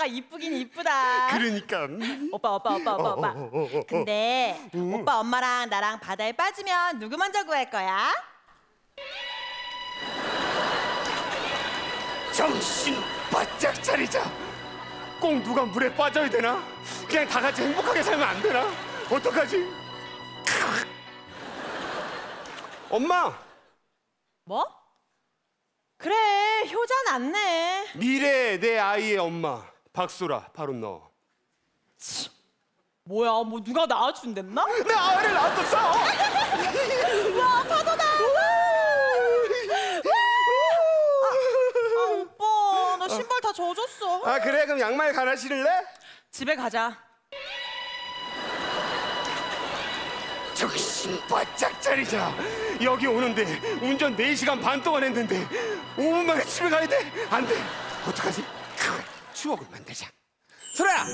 소라가 이쁘긴 이쁘다. 그러니까 오빠 오빠 오빠 오빠 오빠. 어, 어, 어, 어. 근데 오빠 엄마랑 나랑 바다에 빠지면 누구 먼저 구할 거야? 정신 바짝 차리자. 꼭 누가 물에 빠져야 되나? 그냥 다 같이 행복하게 살면 안 되나? 어떡하지? 엄마, 뭐? 그래 효자 낫네. 미래 내 아이의 엄마 박수라 바로 너. 뭐야 뭐 누가 낳아준댔나? 내 아이를 낳았어. 와 파도다. 아 오빠 나 신발 다 젖었어. 아 그래 그럼 양말 갈아 신을래? 집에 가자. 정신 바짝 차리자. 여기 오는데 운전 4시간 반 동안 했는데 5분 만에 집에 가야 돼? 안 돼. 어떡하지? 추억을 만들자. 소라야,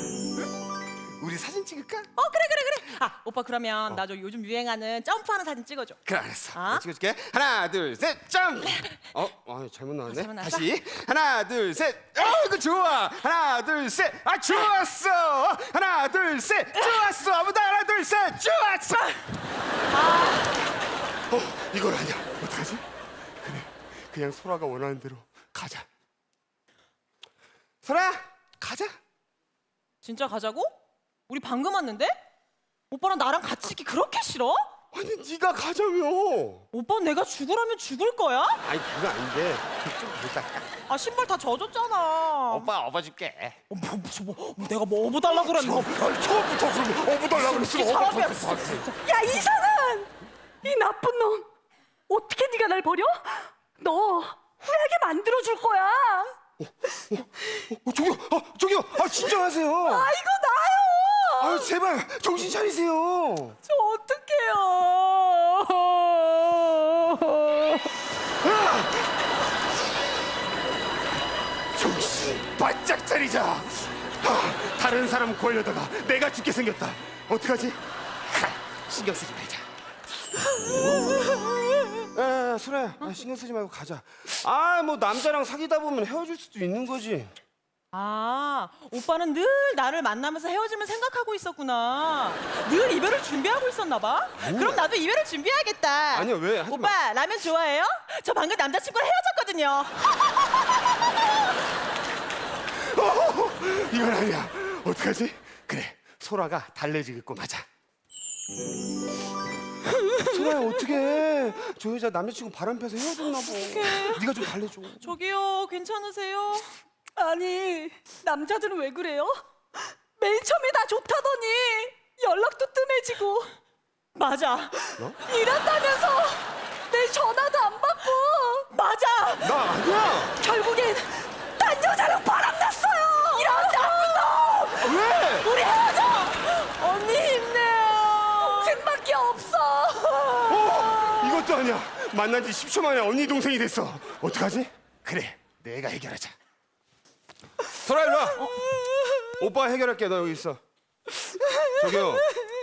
우리 사진 찍을까? 어 그래 그래 그래. 아 오빠 그러면 나 저 요즘 유행하는 점프하는 사진 찍어줘. 그래 알았어. 어? 내가 찍어줄게. 하나, 둘, 셋, 점. 어, 아, 잘못 나왔네. 잘못 나왔어? 다시. 하나, 둘, 셋. 어, 이거 좋아. 하나, 둘, 셋. 아, 좋았어. 하나, 둘, 셋. 좋았어. 아무도 하나, 둘, 셋. 좋았어. 어, 이걸 아니야. 어떡하지? 그래, 그냥 소라가 원하는 대로 가자. 소라, 가자. 진짜 가자고? 우리 방금 왔는데? 오빠랑 나랑 같이 있기 그렇게 싫어? 아니, 네가 가자며. 오빠 내가 죽으라면 죽을 거야? 아니, 그거 아닌데. 좀 이따. 아 신발 다 젖었잖아. 오빠 업어줄게. 어, 뭐, 무슨 뭐, 뭐 내가 뭐 어부달라 그랬나? 아니, 처음부터 그러면 업어달라고 그랬으면 이게 사람이야. 업어줬어. 야 이상한 이 나쁜 놈 어떻게 네가 날 버려? 너 후회하게 만들어 줄 거야 어, 저기요, 아, 저기요, 아, 진정하세요. 아 이거 나요 아, 제발 정신 차리세요. 저 어떡해요 정신 바짝 차리자. 아, 다른 사람 구하려다가 내가 죽게 생겼다. 어떡하지? 하, 신경 쓰지 말자. 아, 수라야, 아, 신경 쓰지 말고 가자. 아, 뭐 남자랑 사귀다 보면 헤어질 수도 있는 거지. 아 오빠는 늘 나를 만나면서 헤어짐을 생각하고 있었구나. 늘 이별을 준비하고 있었나 봐. 그럼 나도 이별을 준비해야겠다. 아니야, 왜? 하지 마. 오빠 라면 좋아해요? 저 방금 남자친구랑 헤어졌거든요. 이건 아니야. 어떡하지? 그래, 소라가 달래지겠고 맞아. 소라야 어떡해? 저 여자 남자친구 바람 펴서 헤어졌나 봐. 네가 좀 달래줘. 저기요 괜찮으세요? 아니 남자들은 왜 그래요? 맨 처음에 다 좋다더니 연락도 뜸해지고 맞아. 일한다면서 내 전화도 안 받고 맞아. 나 아니야. 결국엔 딴 여자랑 바 아니야. 만난 지 10초 만에 언니 동생이 됐어. 어떡하지? 그래, 내가 해결하자. 소라 일로 와. 오빠 해결할게. 너 여기 있어. 저기요.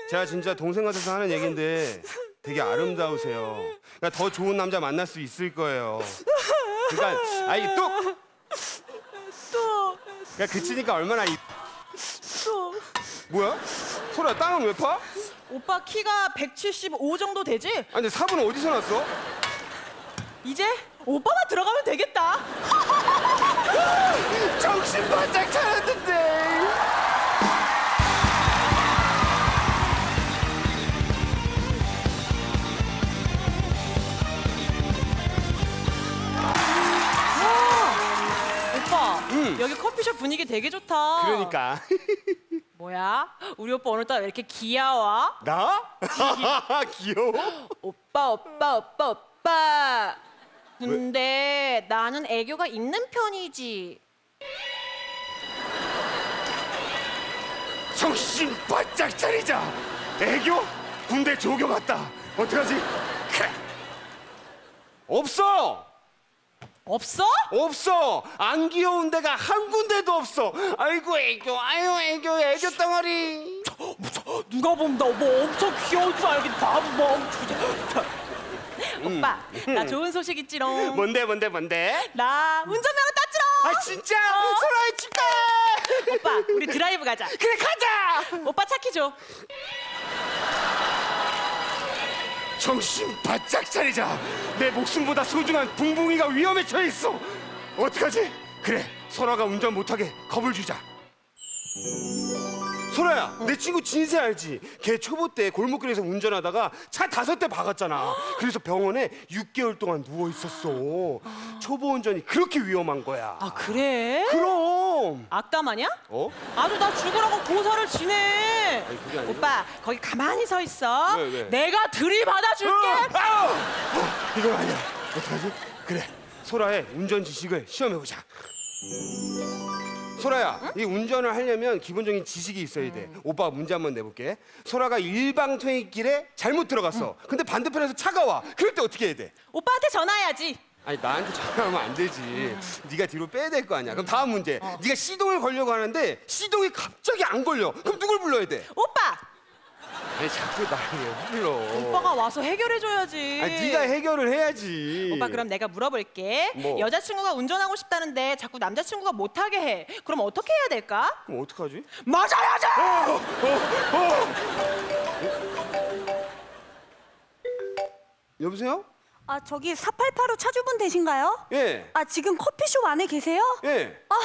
제가 진짜 동생 같아서 하는 얘긴데 되게 아름다우세요. 그러니까 더 좋은 남자 만날 수 있을 거예요. 그러니까 아이 뚝. 또 그러니까 그치니까 얼마나 이 또. 뭐야? 소라 땅은 왜 파? 오빠 키가 175 정도 되지? 아니 삽은 어디서 났어? 이제 오빠만 들어가면 되겠다. 정신 바짝 차렸는데. 오빠 여기 커피숍 분위기 되게 좋다. 그러니까 뭐야? 우리 오빠 오늘따라 왜 이렇게 귀여워? 나? 귀여워? 오빠 오빠 오빠 오빠. 근데 나는 애교가 있는 편이지. 정신 바짝 차리자. 애교? 군대 조교 같다. 어떡하지? 그래. 없어. 없어? 없어. 안 귀여운 데가 한 군데도 없어. 아이고 애교, 아유 애교, 애교 덩어리. 누가 보면 나 뭐 엄청 귀여운 줄 알겠다. 바보 멍. 오빠 나 좋은 소식 있지롱. 뭔데 뭔데 뭔데? 나 운전면허 땄지롱. 아 진짜? 소라의 축하해. 오빠 우리 드라이브 가자. 그래 가자. 오빠 차 키 줘. 정신 바짝 차리자. 내 목숨보다 소중한 붕붕이가 위험에 처해 있어. 어떡하지? 그래, 소라가 운전 못하게 겁을 주자. 소라야, 내 친구 진세 알지? 걔 초보 때 골목길에서 운전하다가 차 다섯 대 박았잖아. 그래서 병원에 6개월 동안 누워 있었어. 초보 운전이 그렇게 위험한 거야. 아 그래? 그럼. 악담하냐? 어? 아주 나 죽으라고 고사를 지내. 아니, 그게 아니고. 오빠 거기 가만히 서 있어. 왜, 왜? 내가 들이받아줄게. 어, 아우! 어, 이건 아니야. 어떡하지? 그래, 소라의 운전 지식을 시험해보자. 소라야, 이 운전을 하려면 기본적인 지식이 있어야 돼. 오빠가 문제 한번 내볼게. 소라가 일방통행길에 잘못 들어갔어. 근데 반대편에서 차가 와. 그럴 때 어떻게 해야 돼? 오빠한테 전화해야지. 아니 나한테 전화하면 안 되지. 네가 뒤로 빼야 될 거 아니야. 그럼 다음 문제. 네가 시동을 걸려고 하는데 시동이 갑자기 안 걸려. 그럼 누굴 불러야 돼? 오빠. 아니 자꾸 나를 왜 불러? 오빠가 와서 해결해줘야지. 아니 네가 해결을 해야지. 오빠 그럼 내가 물어볼게. 뭐? 여자친구가 운전하고 싶다는데 자꾸 남자친구가 못하게 해. 그럼 어떻게 해야 될까? 그럼 어떡하지? 맞아야지. 여보세요? 아 저기 4885 차주분 되신가요? 예. 아 지금 커피숍 안에 계세요? 예. 아,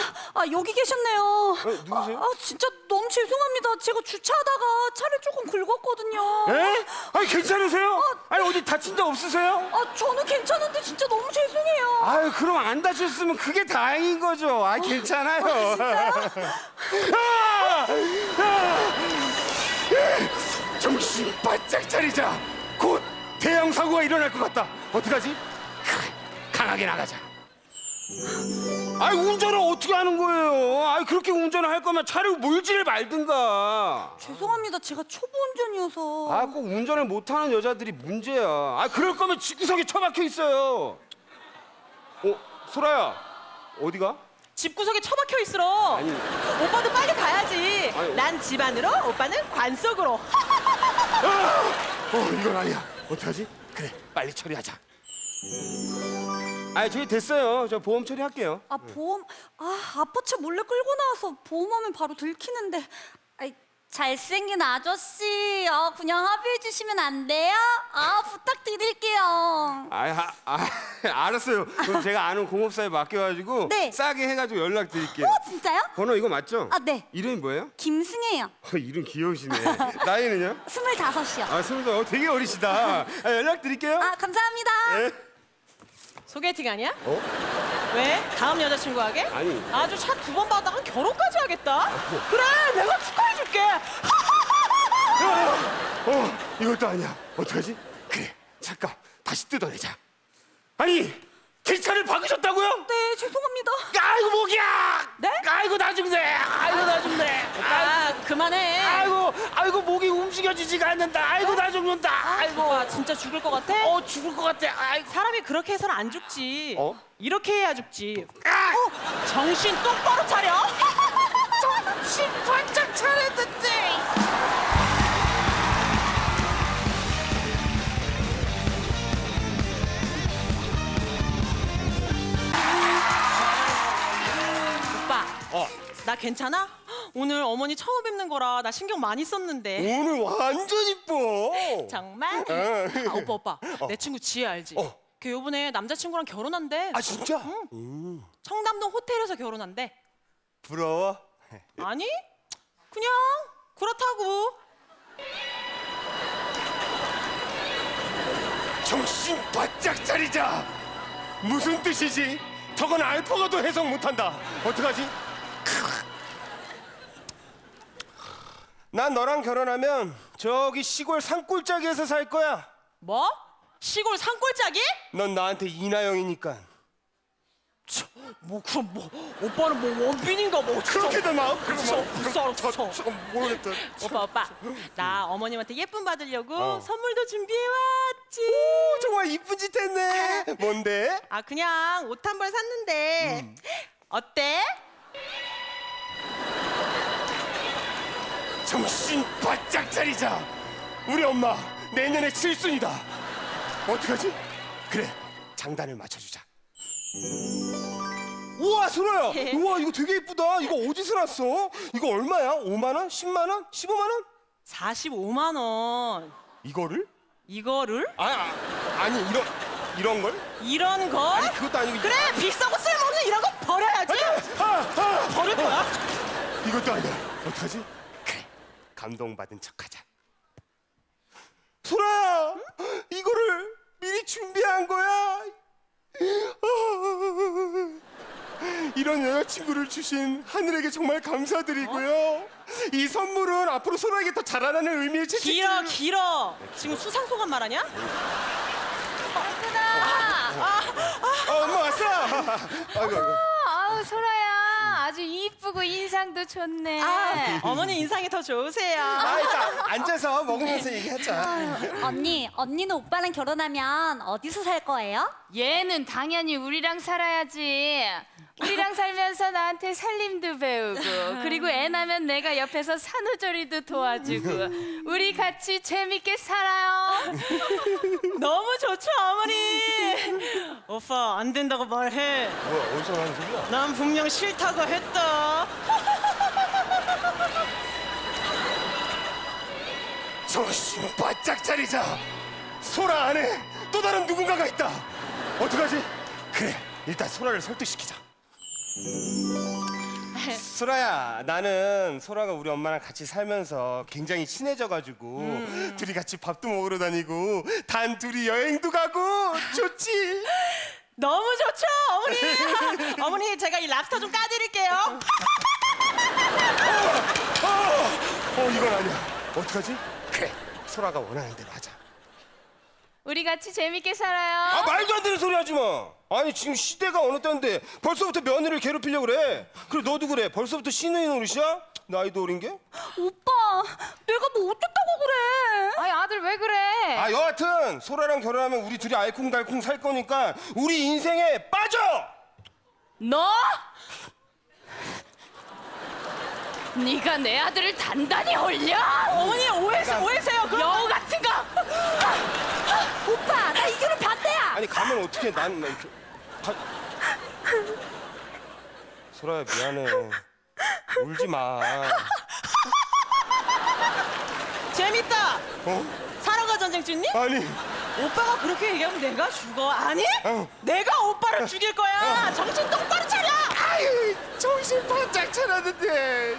아 여기 계셨네요. 누구세요? 아, 아, 진짜 너무 죄송합니다. 제가 주차하다가 차를 조금 긁었거든요. 예? 아니 괜찮으세요? 아니 어디 다친 적 없으세요? 아 저는 괜찮은데 진짜 너무 죄송해요. 아유 그럼 안 다쳤으면 그게 다행인 거죠. 아 괜찮아요. 아! 아! 정신 바짝 차리자. 곧 대형 사고가 일어날 것 같다. 어떡하지? 가- 강하게 나가자. 아이 운전을 어떻게 하는 거예요? 아이 그렇게 운전을 할 거면 차를 몰지를 말든가. 죄송합니다. 제가 초보 운전이어서. 아 꼭 운전을 못하는 여자들이 문제야. 아 그럴 거면 집구석에 처박혀 있어요. 어 소라야 어디가? 집구석에 처박혀 있으러. 아니. 오빠도 빨리 가야지. 아니. 난 집 안으로, 오빠는 관 속으로. 어 이건 아니야. 어떡하지? 그래 빨리 처리하자. 아 저희 됐어요. 저 보험 처리할게요. 아 보험 아 아파차 몰래 끌고 나와서 보험하면 바로 들키는데 아이 잘생긴 아저씨 아 그냥 합의해 주시면 안 돼요? 아 부탁드릴게요 아, 아, 아 알았어요. 그럼 제가 아는 공업사에 맡겨가지고 네. 싸게 해가지고 연락 드릴게요. 어 진짜요? 번호 이거 맞죠? 아, 네. 이름이 뭐예요? 김승혜요 어, 이름 귀여우시네. 나이는요? 스물다섯이요 아 살. 어, 되게 어리시다. 아, 연락 드릴게요. 아 감사합니다 네. 소개팅 아니야? 어? 왜? 다음 여자친구 하게? 아니. 아주 차 두 번 받다가 결혼까지 하겠다? 그래, 내가 축하해줄게. 어, 이것도 아니야. 어떡하지? 그래, 잠깐 다시 뜯어내자. 아니, 제 차를 박으셨다고요? 네 죄송합니다 아이고 목이야. 네? 아이고 나 죽네. 아이고 나 죽네. 아, 그만해. 아이고, 아이고 목이 움직여지지가 않는다. 아이고 나 죽는다. 아이고, 오빠 진짜 죽을 것 같아? 어 죽을 것 같아. 아이고. 사람이 그렇게 해서는 안 죽지. 어? 이렇게 해야 죽지. 아! 어, 정신 똑바로 차려. 정신 바짝 괜찮아? 오늘 어머니 처음 뵙는 거라 나 신경 많이 썼는데. 오늘 완전 이뻐. 정말? 어. 아, 오빠 오빠, 내 친구 지혜 알지? 어. 걔 요번에 남자친구랑 결혼한대. 아 진짜? 청담동 호텔에서 결혼한대. 부러워. 아니? 그냥 그렇다고. 정신 바짝 차리자. 무슨 뜻이지? 저건 알파가도 해석 못한다. 어떡하지? 난 너랑 결혼하면 저기 시골 산골짜기에서 살 거야. 뭐? 시골 산골짜기? 넌 나한테 이나영이니까. 뭐 그럼 뭐 오빠는 뭐 원빈인가 뭐 그렇게? 그쵸, 그쵸, 그쵸. 저 모르겠다. 오빠 오빠 나 어머님한테 예쁨 받으려고 어. 선물도 준비해 왔지. 오, 정말 이쁜 짓 했네. 뭔데? 아 그냥 옷 한 벌 샀는데 음. 어때? 정신 바짝 차리자. 우리 엄마 내년에 칠순이다. 어떡하지? 그래, 장단을 맞춰주자. 우와 소라야 우와 이거 되게 이쁘다 이거 어디서 났어 이거 얼마야 5만 원 10만 원 15만 원 45만 원. 이거를 이거를 아, 아 아니 이런 이런 걸 이런 거? 아니 그것도 아니고 그래 비싸고 쓸모없는 이런 거 버려야지. 아, 아, 버릴 거야? 이것도 아니야 어떡하지 감동받은 척하자 소라야 이거를 미리 준비한 거야 아, 이런 여자친구를 주신 하늘에게 정말 감사드리고요 이 선물은 앞으로 소라에게 더 자라나는 의미를 채 길어 길어. 지금 수상 소감 말하냐? 어, 엄마 왔어 아이고, 아이고. 아우 소라야 아주 이쁘고 인상도 좋네. 아, 어머니 인상이 더 좋으세요. 아 일단 앉아서 먹으면서 얘기하자 언니, 언니는 오빠랑 결혼하면 어디서 살 거예요? 얘는 당연히 우리랑 살아야지. 우리랑 살면서 나한테 살림도 배우고 그리고 애 나면 내가 옆에서 산후조리도 도와주고 우리 같이 재밌게 살아요. 너무 좋죠 어머니. 오빠 안 된다고 말해. 뭐야 어디서 하는 소리야 난 분명 싫다고 했 다. 정신 바짝 차리자. 소라 안에 또 다른 누군가가 있다. 어떡하지? 그래 일단 소라를 설득시키자. 소라야 나는 소라가 우리 엄마랑 같이 살면서 굉장히 친해져가지고 둘이 같이 밥도 먹으러 다니고 단 둘이 여행도 가고 좋지 너무 좋죠 어머니. 어머니 제가 이 랍스터 좀 까드릴게요. 어 이건 아니야 어떡하지? 그래 소라가 원하는 대로 하자 우리 같이 재밌게 살아요. 아 말도 안 되는 소리 하지 마. 아니 지금 시대가 어느 때인데 벌써부터 며느리를 괴롭히려고 그래. 그래 너도 그래. 벌써부터 신우이 노릇이야? 나이도 어린 게? 오빠, 내가 뭐 어쨌다고 그래? 아이 아들 왜 그래? 아 여하튼 소라랑 결혼하면 우리 둘이 알콩달콩 살 거니까 우리 인생에 빠져. 너? 네가 내 아들을 단단히 홀려? 어머니 오해세 오해세요. 그럼 여우 같은 거! 오빠, 나 이 결혼 반대야. 아니 가면 어떻게 난 이렇게 가... 소라야 미안해. 울지 마. 재밌다. 어? 사랑과 전쟁 찍니? 아니 오빠가 그렇게 얘기하면 내가 죽어. 아니? 어. 내가 오빠를 죽일 거야. 정신 똑바로 차려. 아유 정신 바짝 차렸는데.